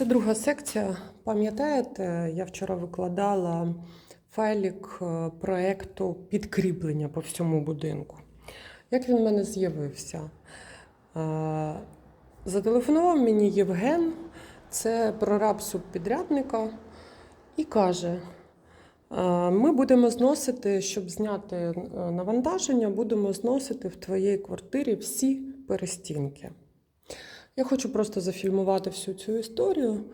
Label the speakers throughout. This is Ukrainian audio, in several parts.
Speaker 1: Це друга секція. Пам'ятаєте, я вчора викладала файлік е, проекту підкріплення по всьому будинку. Як він в мене з'явився? Е, Зателефонував мені Євген, це прораб субпідрядника, і каже: е, ми будемо зносити, щоб зняти навантаження, будемо зносити в твоїй квартирі всі перестінки. Я хочу просто зафільмувати всю цю історію.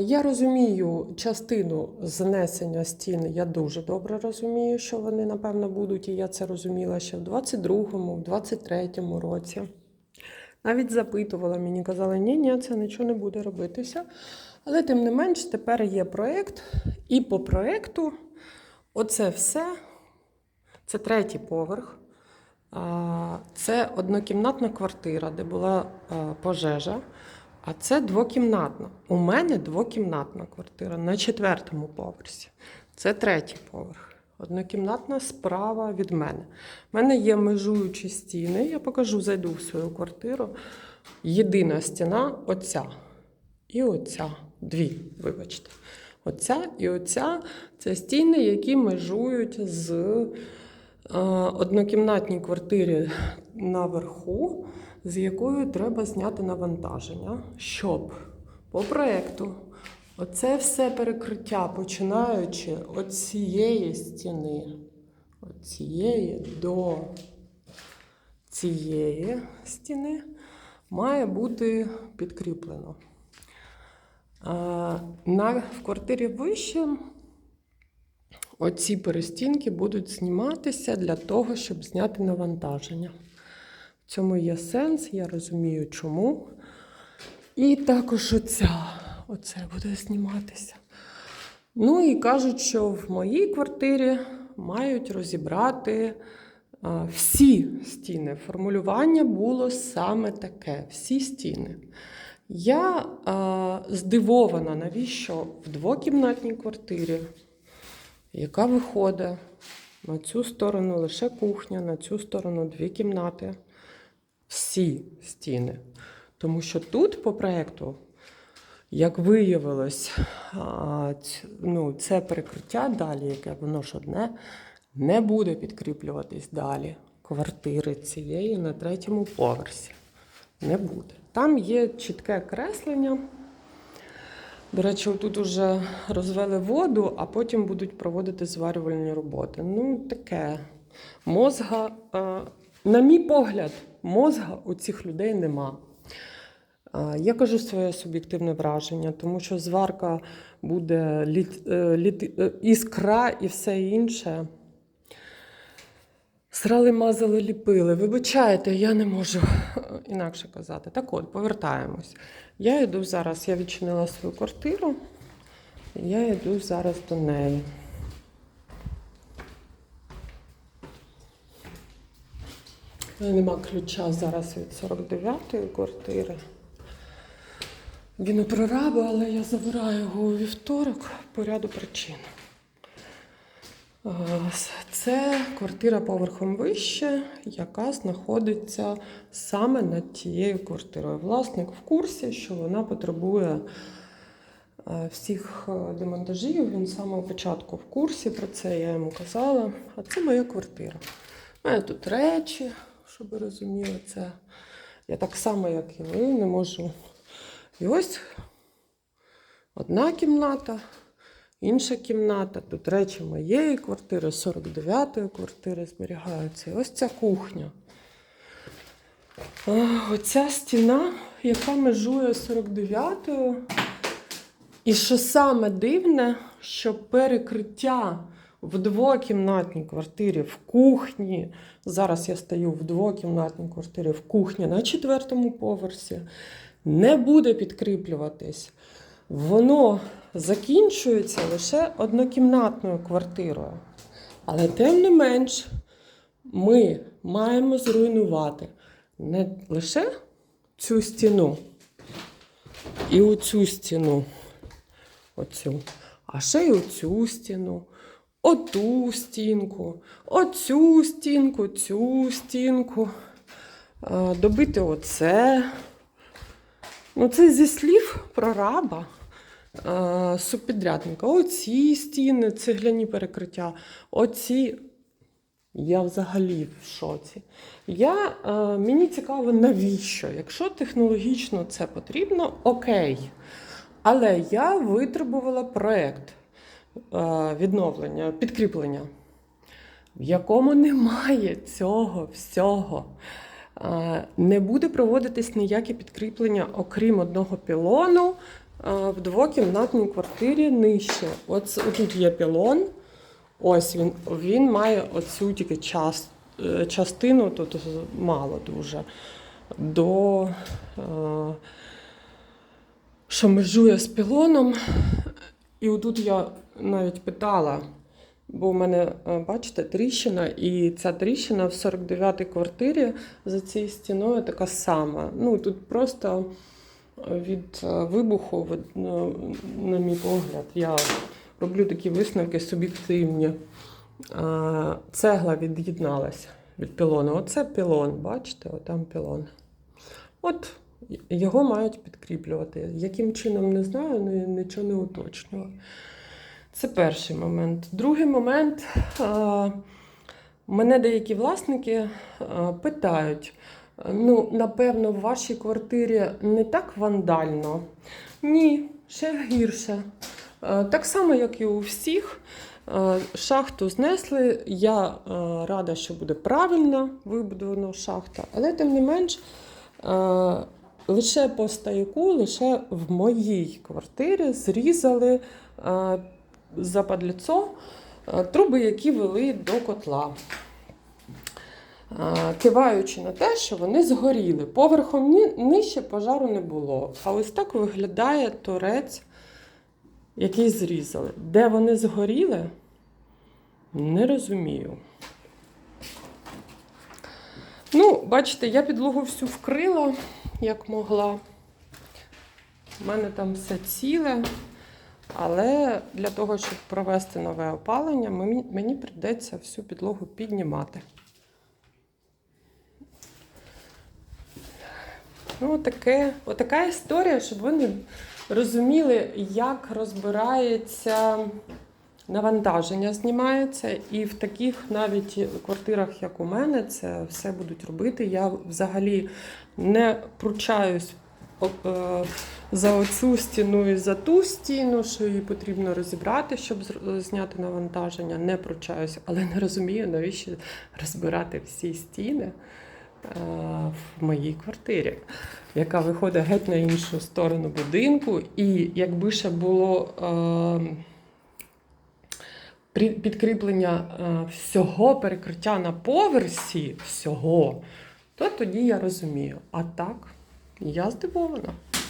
Speaker 1: Я розумію частину знесення стін, я дуже добре розумію, що вони, напевно, будуть, і я це розуміла ще в 22-му, в 23-му році. Навіть запитувала мені, казали, ні, ні, це нічого не буде робитися. Але тим не менш, тепер є проєкт, і по проєкту оце все, це третій поверх. Це однокімнатна квартира, де була пожежа, а це двокімнатна. У мене двокімнатна квартира на четвертому поверсі. Це третій поверх. Однокімнатна справа від мене. У мене є межуючі стіни. Я покажу, зайду в свою квартиру. Єдина стіна оця. І оця. Дві, вибачте. Оця і оця це стіни, які межують з однокімнатній квартирі наверху, з якою треба зняти навантаження, щоб по проєкту оце все перекриття, починаючи від цієї стіни, від цієї до цієї стіни, має бути підкріплено. На, в квартирі вище оці перестінки будуть зніматися для того, щоб зняти навантаження. В цьому є сенс, я розумію, чому. І також оця, оце буде зніматися. Ну і кажуть, що в моїй квартирі мають розібрати а, всі стіни. Формулювання було саме таке: всі стіни. Я а, здивована, навіщо в двокімнатній квартирі, яка виходить на цю сторону лише кухня, на цю сторону дві кімнати, всі стіни. Тому що тут по проєкту, як виявилось, ну, це перекриття далі, яке воно ж одне, не буде підкріплюватись далі квартири цієї на третьому поверсі. Не буде. Там є чітке креслення. До речі, тут уже розвели воду, а потім будуть проводити зварювальні роботи. Ну, таке. Мозга, е, на мій погляд, мозга у цих людей нема. Е, Я кажу своє суб'єктивне враження, тому що зварка буде літ, е, літ, іскра і все інше. Срали, мазали, ліпили. Вибачайте, я не можу е, інакше казати. Так от, повертаємось. Я йду зараз, я відчинила свою квартиру, я йду зараз до неї. Нема ключа зараз від 49-ї квартири. Він у прораба, але я забираю його у вівторок по ряду причин. Е, Це квартира поверхом вище, яка знаходиться саме над тією квартирою. Власник в курсі, що вона потребує е, всіх е, демонтажів. Він з самого початку в курсі про це, я йому казала. А це моя квартира. У мене тут речі, щоб ви розуміли, це я так само, як і ви, не можу. І ось одна кімната. Інша кімната, тут речі моєї квартири, 49-ї квартири зберігаються. І ось ця кухня. Оця стіна, яка межує 49-ю. І що саме дивне, що перекриття в двокімнатній квартирі в кухні. Зараз я стою в двокімнатній квартирі в кухні на четвертому поверсі, не буде підкріплюватись. Воно закінчується лише однокімнатною квартирою. Але тим не менш, ми маємо зруйнувати не лише цю стіну і оцю стіну, оцю, а ще й оцю стіну, оту стінку, оцю стінку, цю стінку, добити оце. Ну, це зі слів прораба е, субпідрядника. Оці стіни, цегляні перекриття, оці. Я взагалі в шоці. Я, е, мені цікаво, навіщо? Якщо технологічно це потрібно, окей. Але я витребувала проєкт е, відновлення, підкріплення, в якому немає цього всього. Е, Не буде проводитись ніяке підкріплення, окрім одного пілону е, в двокімнатній квартирі нижче. От тут є пілон. Ось він, він має оцю тільки час, е, частину, тут мало дуже, до, е, що межує з пілоном. І отут я навіть питала, бо в мене, е, бачите, тріщина, і ця тріщина в 49-й квартирі за цією стіною така сама. Ну, тут просто від е, вибуху, на, на мій погляд, я роблю такі висновки суб'єктивні. Е, Цегла від'єдналася від пілону. Оце пілон, бачите, отам пілон. От його мають підкріплювати. Яким чином не знаю, нічого не уточнювала. Це перший момент. Другий момент. е, Мене деякі власники е, питають: ну, напевно, в вашій квартирі не так вандально. Ні, ще гірше. Е, Так само, як і у всіх. Е, Шахту знесли. Я е, рада, що буде правильно вибудована шахта, але тим не менш, лише по стояку, лише в моїй квартирі зрізали западліцо труби, які вели до котла. Е, Киваючи на те, що вони згоріли. Поверхом нижче пожару не було. А ось так виглядає торець, який зрізали. Де вони згоріли, не розумію. Ну, бачите, я підлогу всю вкрила, як могла. У мене там все ціле. Але для того, щоб провести нове опалення, мені прийдеться всю підлогу піднімати. Ну, таке, отака історія, щоб ви не розуміли, як розбирається навантаження, знімається. І в таких навіть квартирах, як у мене, це все будуть робити. Я взагалі не пручаюсь е, за оцю стіну і за ту стіну, що її потрібно розібрати, щоб зняти навантаження. Не пручаюсь, але не розумію, навіщо розбирати всі стіни в моїй квартирі, яка виходить геть на іншу сторону будинку. І якби ще було. Е, підкріплення е, всього перекриття на поверсі, всього, то тоді я розумію. А так, я здивована.